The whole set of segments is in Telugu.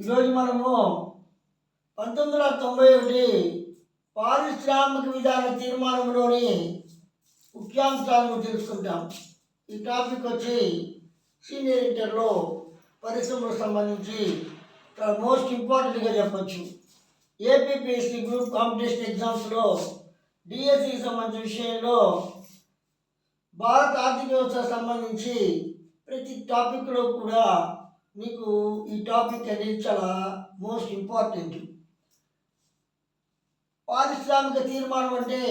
ఈరోజు మనము పంతొమ్మిది వందల తొంభై ఒకటి పారిశ్రామిక విధాన తీర్మానంలోని ముఖ్యాంశాలను తెలుసుకుంటాం. ఈ టాపిక్ వచ్చి సీనియర్ ఇంటర్లో పరిశ్రమలకు సంబంధించి మోస్ట్ ఇంపార్టెంట్గా చెప్పచ్చు. ఏపీపీఎస్సీ గ్రూప్ కాంపిటీషన్ ఎగ్జామ్స్లో డిఎస్సికి సంబంధించిన విషయంలో భారత ఆర్థిక వ్యవస్థకు సంబంధించి ప్రతి టాపిక్లో కూడా మీకు ఈ టాపిక్ అనేది చాలా మోస్ట్ ఇంపార్టెంట్. పారిశ్రామిక తీర్మానం అంటే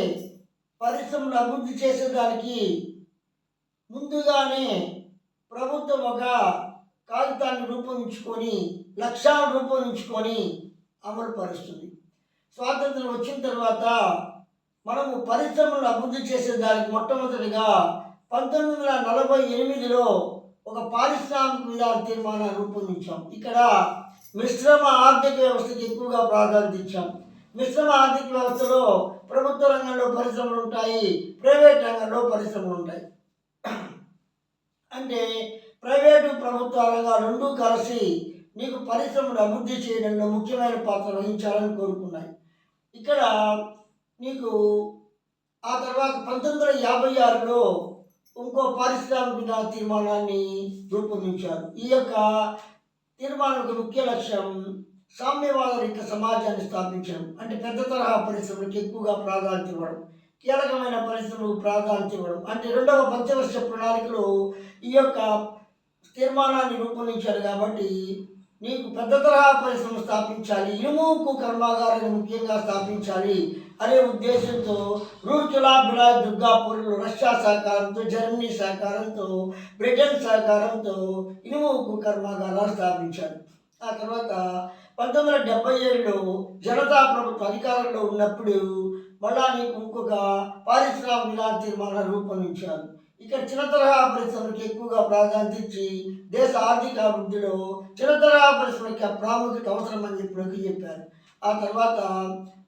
పరిశ్రమను అభివృద్ధి చేసేదానికి ముందుగానే ప్రభుత్వం ఒక కాగితాన్ని రూపొందించుకొని లక్ష్యాలను రూపొందించుకొని అమలు పరుస్తుంది. స్వాతంత్రం వచ్చిన తర్వాత మనము పరిశ్రమలను అభివృద్ధి చేసేదానికి మొట్టమొదటిగా పంతొమ్మిది వందల నలభై ఎనిమిదిలో ఒక పారిశ్రామిక విధాన తీర్మానాన్ని రూపొందించాం. ఇక్కడ మిశ్రమ ఆర్థిక వ్యవస్థకి ఎక్కువగా ప్రాధాన్యత ఇచ్చాం. మిశ్రమ ఆర్థిక వ్యవస్థలో ప్రభుత్వ రంగంలో పరిశ్రమలు ఉంటాయి ప్రైవేట్ రంగంలో పరిశ్రమలు ఉంటాయి. అంటే ప్రైవేటు ప్రభుత్వ రంగాలు రెండూ కలిసి నీకు పరిశ్రమను అభివృద్ధి చేయడంలో ముఖ్యమైన పాత్ర వహించాలని కోరుకున్నాయి. ఇక్కడ నీకు ఆ తర్వాత పంతొమ్మిది వందల యాభై ఆరులో ఇంకో పారిశ్రామిక తీర్మానాన్ని రూపొందించారు. ఈ యొక్క తీర్మానం యొక్క ముఖ్య లక్ష్యం సామ్యవాద రహిత సమాజాన్ని స్థాపించడం. అంటే పెద్ద తరహా పరిశ్రమలకు ఎక్కువగా ప్రాధాన్యత ఇవ్వడం. కీలకమైన పరిశ్రమలకు ప్రాధాన్యత ఇవ్వడం. అంటే రెండవ పంచవర్ష ప్రణాళికలో ఈ యొక్క తీర్మానాన్ని రూపొందించారు కాబట్టి నీకు పెద్ద తరహా పరిశ్రమ స్థాపించాలి. ఇనుముకు కర్మాగారాన్ని ముఖ్యంగా స్థాపించాలి. అనే ఉద్దేశంతో రూర్చులా బిలాయ్ దుర్గాపూర్లో రష్యా సహకారంతో జర్మనీ సహకారంతో బ్రిటన్ సహకారంతో ఇనుము ఉక్కు కర్మాగారాలు స్థాపించారు. ఆ తర్వాత పంతొమ్మిది వందల డెబ్బై ఏడులో జనతా ప్రభుత్వం అధికారంలో ఉన్నప్పుడు మళ్ళా నీకు ఇంకొక పారిశ్రామిక విధాన రూపొందించారు. ఇక్కడ చిన్న తరహా పరిశ్రమలకు ఎక్కువగా ప్రాధాన్యత ఇచ్చి దేశ ఆర్థిక అభివృద్ధిలో చిన్న తరహా పరిశ్రమకి ప్రాముఖ్యత అవసరమని చెప్పి నొక్కి చెప్పారు. ఆ తర్వాత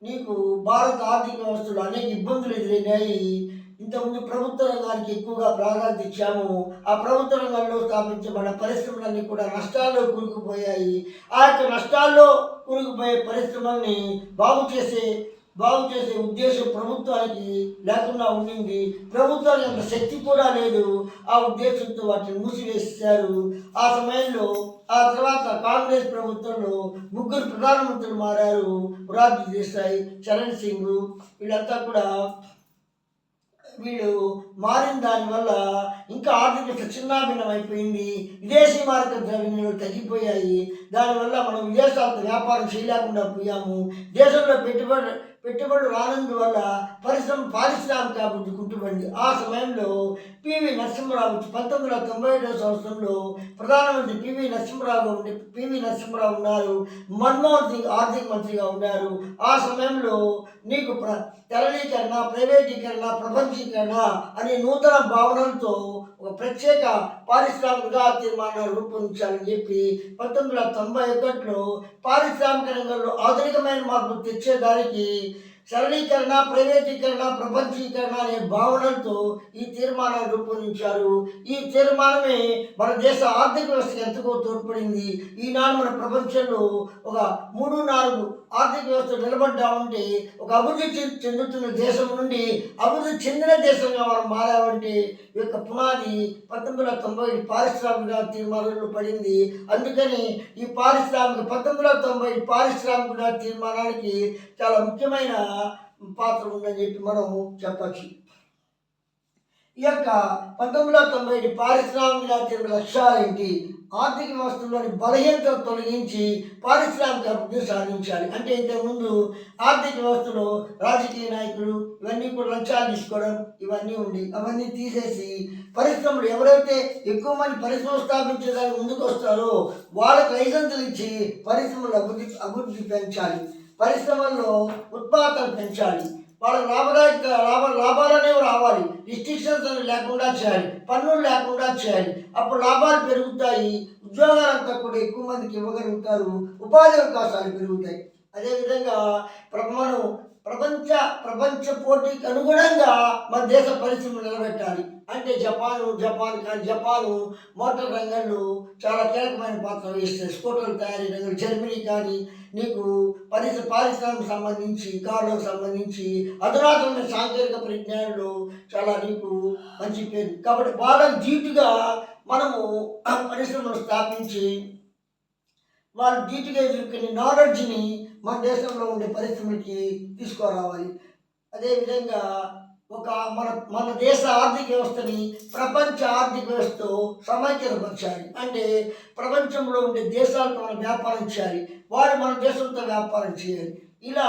నీకు భారత ఆర్థిక వ్యవస్థలో అనేక ఇబ్బందులు ఎదురైనాయి. ఇంతకుముందు ప్రభుత్వ రంగానికి ఎక్కువగా ప్రాధాన్యత ఇచ్చాము. ఆ ప్రభుత్వ రంగంలో స్థాపించబడిన పరిశ్రమలన్నీ కూడా నష్టాల్లో కూరుకుపోయాయి. ఆ యొక్క నష్టాల్లో కూరుకుపోయే పరిశ్రమల్ని బాగు చేసే బాగు చేసే ఉద్దేశం ప్రభుత్వానికి లేకుండా ఉండింది. ప్రభుత్వానికి అంత శక్తి కూడా లేదు. ఆ ఉద్దేశంతో వాటిని మూసివేశారు. ఆ సమయంలో ఆ తర్వాత కాంగ్రెస్ ప్రభుత్వంలో ముగ్గురు ప్రధానమంత్రులు మారారు మొరార్జీ దేశాయ్ చరణ్ సింగ్. వీళ్ళంతా కూడా వీళ్ళు మారిన దానివల్ల ఇంకా ఆర్థిక చిన్నాభిన్నం అయిపోయింది. విదేశీ మార్క ద్రవ్యాలు తగ్గిపోయాయి. దానివల్ల మనం విదేశాలతో వ్యాపారం చేయలేకుండా పోయాము. దేశంలో పెట్టుబడి పెట్టుబడులు రానందువల్ల పరిశ్రమ పారిశ్రామిక అభివృద్ధి కుంటుపడింది. ఆ సమయంలో పివి నరసింహరావు పంతొమ్మిది వందల తొంభై ఏడవ సంవత్సరంలో ప్రధానమంత్రి పివి నరసింహరావు పివి నరసింహరావు ఉన్నారు మన్మోహన్ సింగ్ ఆర్థిక మంత్రిగా ఉన్నారు. ఆ సమయంలో నీకు ప్ర తెరళీకరణ ప్రైవేటీకరణ ప్రపంచీకరణ అనే నూతన భావనలతో ఒక ప్రత్యేక పారిశ్రామిక తీర్మానాలు రూపొందించాలని చెప్పి పంతొమ్మిది వందల తొంభై ఒకటిలో పారిశ్రామిక రంగంలో ఆధునికమైన మార్పులు తెచ్చేదానికి సరళీకరణ ప్రైవేటీకరణ ప్రపంచీకరణ అనే భావనలతో ఈ తీర్మానాన్ని రూపొందించారు. ఈ తీర్మానమే మన దేశ ఆర్థిక వ్యవస్థకు ఎంతగా తోడ్పడింది? ఈనాడు మన ప్రపంచంలో ఒక మూడు నాలుగు ఆర్థిక వ్యవస్థ నిలబడ్డా ఉంటే ఒక అభివృద్ధి చెందుతున్న దేశం నుండి అభివృద్ధి చెందిన దేశంగా మనం మారామంటే ఈ యొక్క పునాది పంతొమ్మిది వందల తొంభై ఏడు పారిశ్రామిక తీర్మానంలో పడింది. అందుకని ఈ పారిశ్రామిక పంతొమ్మిది వందల తొంభై ఏడు పారిశ్రామిక తీర్మానానికి చాలా ముఖ్యమైన పాత్ర ఉందని చెప్పి మనం చెప్పచ్చు. ఈ యొక్క పంతొమ్మిది వందల తొంభై ఏడు పారిశ్రామిక లక్ష్యాలు ఏంటి? ఆర్థిక వ్యవస్థలోని బలహీనత తొలగించి పారిశ్రామిక అభివృద్ధి సాధించాలి. అంటే ఇంతకుముందు ఆర్థిక వ్యవస్థలో రాజకీయ నాయకులు ఇవన్నీ కూడా లంచాలు తీసుకోవడం ఇవన్నీ ఉండి అవన్నీ తీసేసి పరిశ్రమలు ఎవరైతే ఎక్కువ మంది పరిశ్రమలు స్థాపించడానికి ముందుకు వస్తారో వాళ్ళకి లైసెన్సులు ఇచ్చి పరిశ్రమలు అభివృద్ధి అభివృద్ధి పెంచాలి. పరిశ్రమల్లో ఉత్పాదకత పెంచాలి. వాళ్ళ లాభదాయక లాభ లాభాలు అనేవి రావాలి. రిస్ట్రిక్షన్స్ అనేవి లేకుండా చేయాలి. పన్నులు లేకుండా చేయాలి. అప్పుడు లాభాలు పెరుగుతాయి. ఉద్యోగాలంతా కూడా ఎక్కువ మందికి ఇవ్వగలుగుతారు. ఉపాధి అవకాశాలు పెరుగుతాయి. అదేవిధంగా ప్ర- మనం ప్రపంచ ప్రపంచ పోటీకి అనుగుణంగా మన దేశ పరిశ్రమలు నిలబెట్టాలి. అంటే జపాను జపాన్ కానీ జపాను మోటార్ రంగంలో చాలా కీలకమైన పాత్ర వహిస్తాయి స్కూటర్ల తయారీ రంగం జర్మనీ కానీ నీకు పరిశ్ర పారిశ్రామిక సంబంధించి కార్లకు సంబంధించి అధునాతన సాంకేతిక పరిజ్ఞానంలో చాలా నీకు మంచి పేరు. కాబట్టి బాగా జీటుగా మనము పరిశ్రమను స్థాపించి వాళ్ళు ధీటుగా ఎదుర్కొనే నాలెడ్జ్ని మన దేశంలో ఉండే పరిశ్రమలకి తీసుకురావాలి. అదేవిధంగా ఒక మన మన దేశ ఆర్థిక వ్యవస్థని ప్రపంచ ఆర్థిక వ్యవస్థతో సమైక్యపరచాలి అంటే ప్రపంచంలో ఉండే దేశాలతో మనం వ్యాపారం చేయాలి. వారు మన దేశంతో వ్యాపారం చేయాలి. ఇలా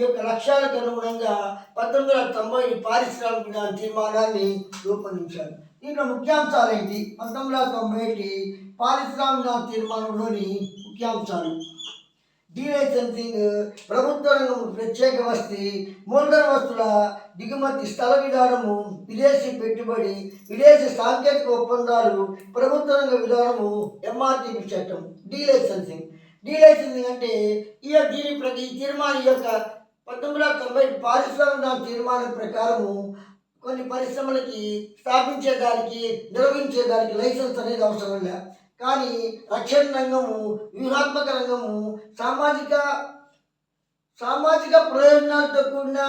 ఈ యొక్క లక్ష్యాలకు అనుగుణంగా పంతొమ్మిది వందల తొంభై పారిశ్రామిక తీర్మానాన్ని రూపొందించారు. దీంట్లో ముఖ్యాంశాలు ఏంటి? పంతొమ్మిది వందల తొంభై పారిశ్రామిక తీర్మానంలోని ముఖ్యాంశాలు. డీలైసెన్సింగ్ ప్రభుత్వ రంగం ప్రత్యేక వస్తి మూలధన వస్తుల దిగుమతి స్థల విధానము విదేశీ పెట్టుబడి విదేశీ సాంకేతిక ఒప్పందాలు ప్రభుత్వ రంగ విధానము ఎంఆర్టీపీ చట్టం డీలైసెన్సింగ్ డీలైసెన్సింగ్ అంటే ఈ దీని ప్రతి ఈ తీర్మానం యొక్క పంతొమ్మిది వందల తొంభై పారిశ్రామిక తీర్మానం ప్రకారము కొన్ని పరిశ్రమలకి స్థాపించేదానికి నిర్వహించేదానికి లైసెన్స్ అనేది అవసరం లేదు కానీ రక్షణ రంగము వ్యూహాత్మక రంగము సామాజిక సామాజిక ప్రయోజనాలతో కూడిన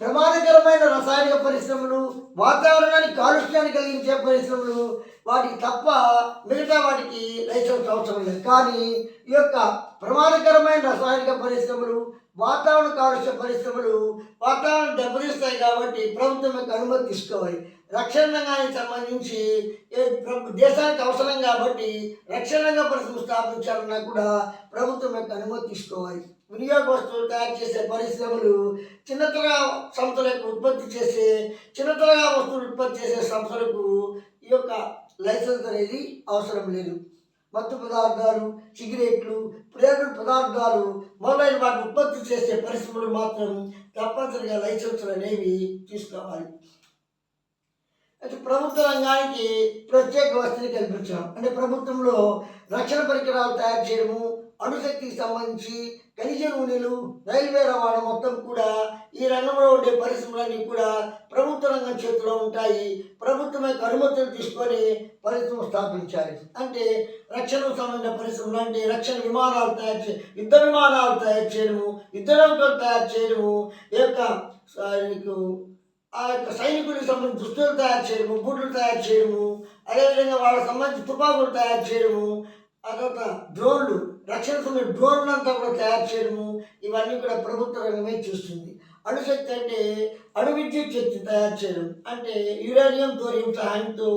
ప్రమాదకరమైన రసాయనిక పరిశ్రమలు వాతావరణానికి కాలుష్యాన్ని కలిగించే పరిశ్రమలు వాటికి తప్ప మిగతా వాటికి లైసెన్స్ అవసరం లేదు. కానీ ఈ యొక్క ప్రమాదకరమైన రసాయనిక పరిశ్రమలు వాతావరణ కాలుష్య పరిశ్రమలు వాతావరణం దెబ్బతీస్తాయి కాబట్టి ప్రభుత్వం యొక్క అనుమతి తీసుకోవాలి. రక్షణ రంగానికి సంబంధించి దేశానికి అవసరం కాబట్టి రక్షణ రంగ పరిశ్రమ స్థాపించాలన్నా కూడా ప్రభుత్వం యొక్క అనుమతి తీసుకోవాలి. వినియోగ వస్తువులు తయారు చేసే పరిశ్రమలు చిన్నతరగా సంస్థలకు ఉత్పత్తి చేసే చిన్నతరగా వస్తువులు ఉత్పత్తి చేసే సంస్థలకు ఈ యొక్క లైసెన్స్ అనేది అవసరం లేదు. మత్తు పదార్థాలు సిగరెట్లు ప్రేగుడు పదార్థాలు మొదలైన వాటిని ఉత్పత్తి చేసే పరిశ్రమలు మాత్రం తప్పనిసరిగా లైసెన్సులు అనేవి తీసుకోవాలి. అయితే ప్రభుత్వ రంగానికి ప్రత్యేక వసతిని కల్పించడం అంటే ప్రభుత్వంలో రక్షణ పరికరాలు తయారు చేయడము అణుశక్తికి సంబంధించి ఖనిజ నూనెలు రైల్వే రవాణా మొత్తం కూడా ఈ రంగంలో ఉండే పరిశ్రమలన్నీ కూడా ప్రభుత్వ రంగం చేతిలో ఉంటాయి. ప్రభుత్వం యొక్క అనుమతులు తీసుకొని పరిశ్రమ స్థాపించాలి. అంటే రక్షణకు సంబంధించిన పరిశ్రమలు అంటే రక్షణ విమానాలు తయారు చే యుద్ధ విమానాలు తయారు చేయడము యుద్ధ నౌకలు తయారు చేయడము ఈ యొక్క ఆ, ఆ యొక్క సైనికులకు సంబంధించిన దుస్తులు తయారు చేయడము బూట్లు తయారు చేయడము అదేవిధంగా వాళ్ళకి సంబంధించి తుపాకులు తయారు చేయడము ఆ తర్వాత డ్రోన్లు రక్షణ సంబంధించిన డ్రోన్లు అంతా కూడా తయారు చేయడము ఇవన్నీ కూడా ప్రభుత్వ రంగమే చూస్తుంది. అణుశక్తి అంటే అణు విద్యుత్ శక్తి తయారు చేయడం. అంటే యురేనియం థోరియం సహాయంతో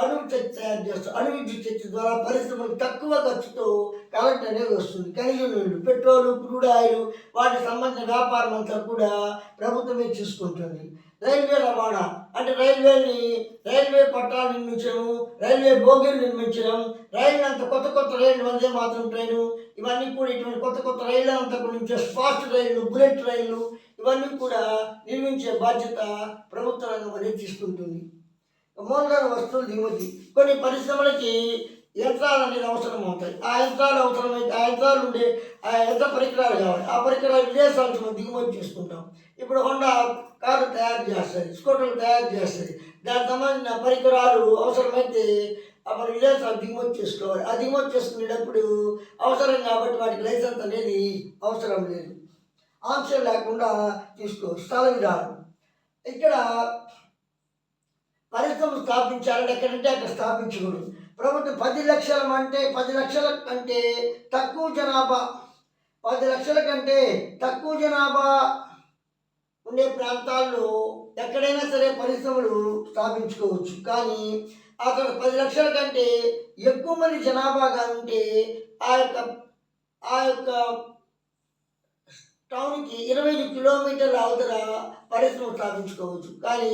అణు శక్తి తయారు చేస్తారు అణు విద్యుత్ శక్తి ద్వారా పరిశ్రమలు తక్కువ ఖర్చుతో కరెంట్ అనేది వస్తుంది. ఖనిజ నీళ్ళు పెట్రోలు క్రూడ్ ఆయిల్ వాటికి సంబంధించిన వ్యాపారం అంతా కూడా ప్రభుత్వమే చూసుకుంటుంది. రైల్వే రవాణా అంటే రైల్వేని రైల్వే పట్టాలు నిర్మించడం రైల్వే బోగీలు నిర్మించడం రైలు అంత కొత్త కొత్త రైలు వందే మాత్రం ట్రైను. ఇవన్నీ కూడా ఇటువంటి కొత్త కొత్త రైళ్ళు అంతా కూడా ఫాస్ట్ రైళ్ళు బుల్లెట్ రైళ్ళు ఇవన్నీ కూడా నిర్మించే బాధ్యత ప్రభుత్వ రంగం అనేది తీసుకుంటుంది. మూలధన వస్తువులు దిగుమతి. కొన్ని పరిశ్రమలకి యంత్రాలు అనేది అవసరం అవుతాయి. ఆ యంత్రాలు అవసరమైతే ఆ యంత్రాలు ఉండే ఆ యంత్ర పరికరాలు కావాలి. ఆ పరికరాలు విదేశాల నుంచి మనం దిగుమతి చేసుకుంటాం. ఇప్పుడు హోండా కారు తయారు చేస్తుంది స్కూటర్లు తయారు చేస్తుంది. దానికి సంబంధించిన పరికరాలు అవసరమైతే మనం విదేశాలు దిగుమతి చేసుకోవాలి. ఆ దిగుమతి చేసుకునేటప్పుడు అవసరం కాబట్టి వాటికి లైసెన్స్ అనేది అవసరం లేదు. ఆంక్షలు లేకుండా తీసుకోవచ్చు స్థల విధానం. ఇక్కడ పరిశ్రమ స్థాపించాలంటే ఎక్కడంటే అక్కడ స్థాపించకూడదు. ప్రభుత్వం పది లక్షల అంటే పది లక్షల కంటే తక్కువ జనాభా పది లక్షల కంటే తక్కువ జనాభా ఉండే ప్రాంతాల్లో ఎక్కడైనా సరే పరిశ్రమలు స్థాపించుకోవచ్చు. కానీ అక్కడ పది లక్షల కంటే ఎక్కువ మంది జనాభాగా ఉంటే ఆ యొక్క ఆ యొక్క టౌన్కి ఇరవై ఐదు కిలోమీటర్ల అవతల పరిశ్రమ స్థాపించుకోవచ్చు. కానీ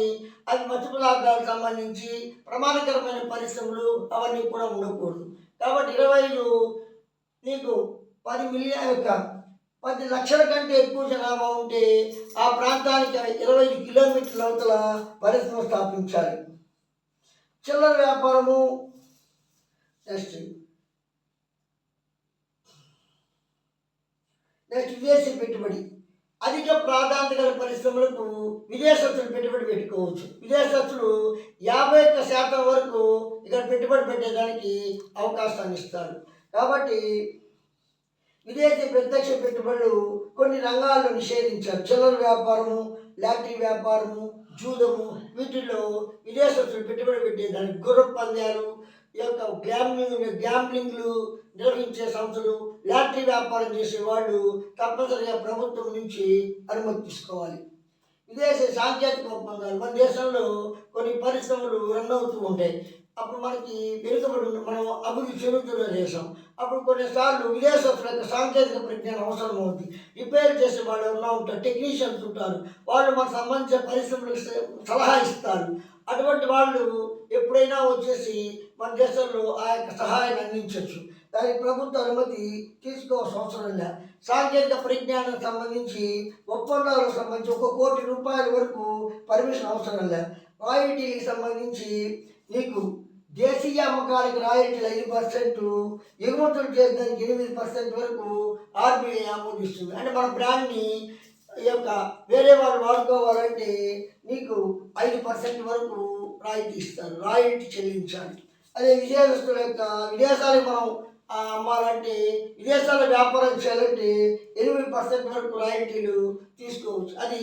అవి మత్స్య పదార్థాలకు సంబంధించి ప్రమాదకరమైన పరిశ్రమలు అవన్నీ కూడా ఉండకూడదు. కాబట్టి ఇరవై ఐదు నీకు పది మిలియన్ యొక్క పది లక్షల కంటే ఎక్కువ జనాభా ఉంటే ఆ ప్రాంతానికి ఇరవై ఐదు కిలోమీటర్ల అవతల పరిశ్రమ స్థాపించాలి. చిల్లర వ్యాపారము నెక్స్ట్ నెక్స్ట్ విదేశీ పెట్టుబడి. అధిక ప్రాధాన్యత గల పరిశ్రమలకు విదేశస్తులు పెట్టుబడి పెట్టుకోవచ్చు. విదేశస్తులు యాభై ఒక్క శాతం వరకు ఇక్కడ పెట్టుబడి పెట్టేదానికి అవకాశాన్ని ఇస్తారు. కాబట్టి విదేశీ ప్రత్యక్ష పెట్టుబడులు కొన్ని రంగాల్లో నిషేధించారు. చిల్లర వ్యాపారము లాటరీ వ్యాపారము జూదము వీటిల్లో విదేశస్తులు పెట్టుబడి పెట్టేదానికి గుర్ర పందాలు ఈ యొక్క గ్యాంబ్లింగ్ గ్యాంబ్లింగ్లు నిర్వహించే సంస్థలు లాటరీ వ్యాపారం చేసే వాళ్ళు తప్పనిసరిగా ప్రభుత్వం నుంచి అనుమతి తీసుకోవాలి. విదేశీ సాంకేతిక ఒప్పందాలు మన దేశంలో కొన్ని పరిశ్రమలు రన్ అవుతూ ఉంటాయి. అప్పుడు మనకి వెనుకబడి మనం అభివృద్ధి చెందుతున్న దేశం. అప్పుడు కొన్నిసార్లు విదేశస్తుల యొక్క సాంకేతిక పరిజ్ఞానం అవసరం అవుతుంది రిపేర్ చేసే వాళ్ళు ఎవరైనా ఉంటారు టెక్నీషియన్స్ ఉంటారు. వాళ్ళు మనకు సంబంధించిన పరిశ్రమలకు సలహా ఇస్తారు. అటువంటి వాళ్ళు ఎప్పుడైనా వచ్చేసి మన దేశంలో ఆ యొక్క సహాయాన్ని అందించవచ్చు. దానికి ప్రభుత్వ అనుమతి తీసుకోవాల్సిన అవసరం లే సాంకేతిక పరిజ్ఞానానికి సంబంధించి ఒప్పందాలకు సంబంధించి ఒక కోటి రూపాయల వరకు పర్మిషన్ అవసరం లే రాయల్టీకి సంబంధించి నీకు దేశీయ అమ్మకానికి రాయల్టీలు ఐదు పర్సెంట్ ఎగుమతులు దానికి ఎనిమిది పర్సెంట్ వరకు ఆర్బీఐ ఆమోదిస్తుంది. అంటే మన బ్రాండ్ని యొక్క వేరే వాళ్ళు వాడుకోవాలంటే నీకు ఐదు పర్సెంట్ వరకు రాయితీ ఇస్తారు రాయితీ చెల్లించాలి. అదే విదేశస్తుల యొక్క విదేశాలకు మనం అమ్మాలంటే విదేశాల వ్యాపారం చేయాలంటే ఎనిమిది పర్సెంట్ వరకు రాయితీలు తీసుకోవచ్చు. అది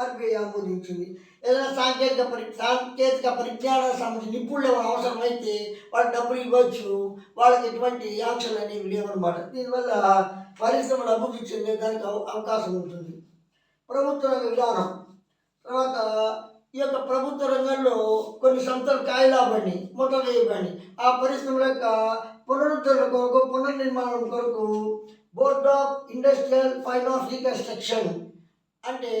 ఆర్బీఐ ఆమోదించింది. ఏదైనా సాంకేతిక పరి సాంకేతిక పరిజ్ఞానానికి సంబంధించి నిపుణులు ఎవరు అవసరమైతే వాళ్ళు డబ్బులు ఇవ్వచ్చు. వాళ్ళకి ఎటువంటి యాక్షన్ అనేవి లేవన్నమాట. దీనివల్ల పరిశ్రమలు అభివృద్ధి చెందే దానికి అవకాశం ఉంటుంది. ప్రభుత్వ రంగ విధానం. తర్వాత ఈ యొక్క ప్రభుత్వ రంగంలో కొన్ని సంస్థలు కాయలాబండి మొదలయ్యబండి ఆ పరిశ్రమల యొక్క పునరుద్ధరణ కొరకు పునర్నిర్మాణం కొరకు board of industrial finance reconstruction అంటే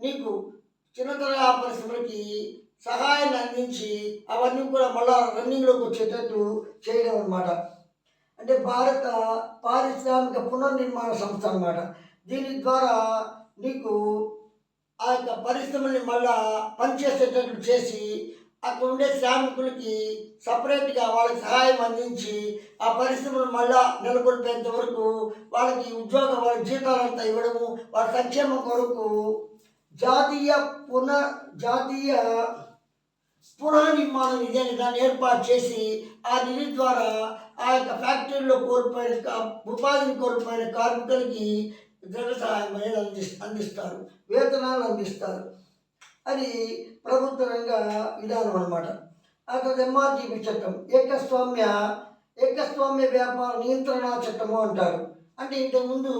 నీకు చిన్నతర పరిశ్రమలకి సహాయాన్ని అందించి అవన్నీ కూడా మళ్ళా రన్నింగ్లోకి వచ్చేటట్టు చేయడం అన్నమాట. అంటే భారత పారిశ్రామిక పునర్నిర్మాణ సంస్థ అన్నమాట. దీని ద్వారా నీకు ఆ యొక్క పరిశ్రమల్ని మళ్ళా పనిచేసేటట్లు చేసి అక్కడ ఉండే శ్రామికులకి సపరేట్గా వాళ్ళకి సహాయం అందించి ఆ పరిశ్రమలు మళ్ళా నెలకొల్పేంత వరకు వాళ్ళకి ఉద్యోగ వాళ్ళ జీతాలంతా ఇవ్వడము వాళ్ళ సంక్షేమం కొరకు జాతీయ పునః జాతీయ పునర్నిర్మాణ నిధి అనే దాన్ని ఏర్పాటు చేసి ఆ నిధి ద్వారా ఆ యొక్క ఫ్యాక్టరీలో కోల్పోయిన ఉపాధిని కోల్పోయిన కార్మికులకి ద్రవ్య సహాయం అనేది అంది అందిస్తారు వేతనాలు అందిస్తారు. అది ప్రభుత్వ రంగ విధానం అనమాట ఆ తర్వాత ఎంఆర్జీపీ చట్టం ఏకస్వామ్య ఏకస్వామ్య వ్యాపార నియంత్రణ చట్టము అంటారు. అంటే ఇంతకుముందు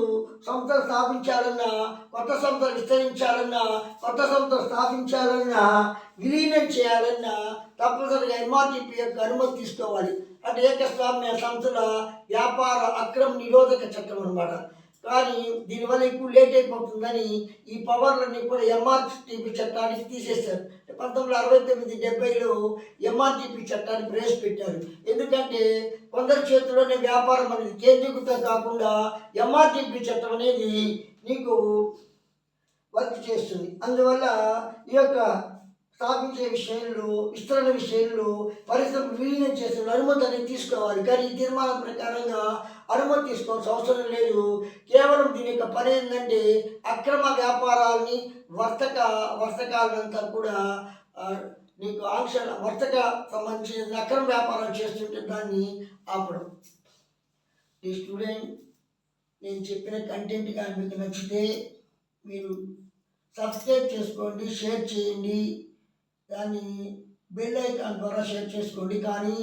సంస్థలు స్థాపించాలన్నా కొత్త సంస్థలు విస్తరించాలన్నా కొత్త సంస్థలు స్థాపించాలన్నా విలీనం చేయాలన్నా తప్పనిసరిగా ఎంఆర్టీపీ యొక్క అనుమతి తీసుకోవాలి. అంటే ఏకస్వామ్య సంస్థల వ్యాపార అక్రమ నిరోధక చట్టం అనమాట కానీ దీనివల్ల ఎక్కువ లేట్ అయిపోతుందని ఈ పవర్లన్నీ కూడా ఎంఆర్టీపీ చట్టానికి తీసేశారు. పంతొమ్మిది అరవై తొమ్మిది డెబ్బైలో ఎంఆర్టీపీ చట్టాన్ని ప్రవేశపెట్టారు ఎందుకంటే కొందరి చేతిలోనే వ్యాపారం అనేది కేంద్రీకృతం కాకుండా ఎంఆర్టీపీ చట్టం అనేది నీకు వర్క్ చేస్తుంది. అందువల్ల ఈ యొక్క స్థాపించే విషయంలో విస్తరణ విషయంలో పరిశ్రమ విలీనం చేసిన అనుమతి అనేది తీసుకోవాలి. కానీ ఈ తీర్మానం ప్రకారంగా అనుమతి తీసుకోవాల్సిన అవసరం లేదు. కేవలం దీని యొక్క పని ఏంటంటే అక్రమ వ్యాపారాలని వర్తక వర్తకాలంతా కూడా నీకు ఆంక్ష వర్తక సంబంధించిన అక్రమ వ్యాపారాలు చేస్తుంటే దాన్ని ఆపడం. ఈ స్టూడెంట్ నేను చెప్పిన కంటెంట్ కానీ మీకు నచ్చితే మీరు సబ్స్క్రైబ్ చేసుకోండి షేర్ చేయండి. దాన్ని బెల్ ఐకాన్ ద్వారా షేర్ చేసుకోండి. కానీ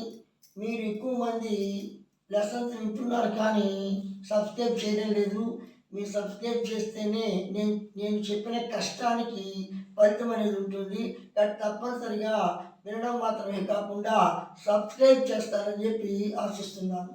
మీరు ఎక్కువ మంది లెసన్స్ వింటున్నారు కానీ సబ్స్క్రైబ్ చేయడం లేదు. మీరు సబ్స్క్రైబ్ చేస్తేనే నేను నేను చెప్పిన కష్టానికి ఫలితం అనేది ఉంటుంది. కానీ తప్పనిసరిగా వినడం మాత్రమే కాకుండా సబ్స్క్రైబ్ చేస్తారని చెప్పి ఆశిస్తున్నాను.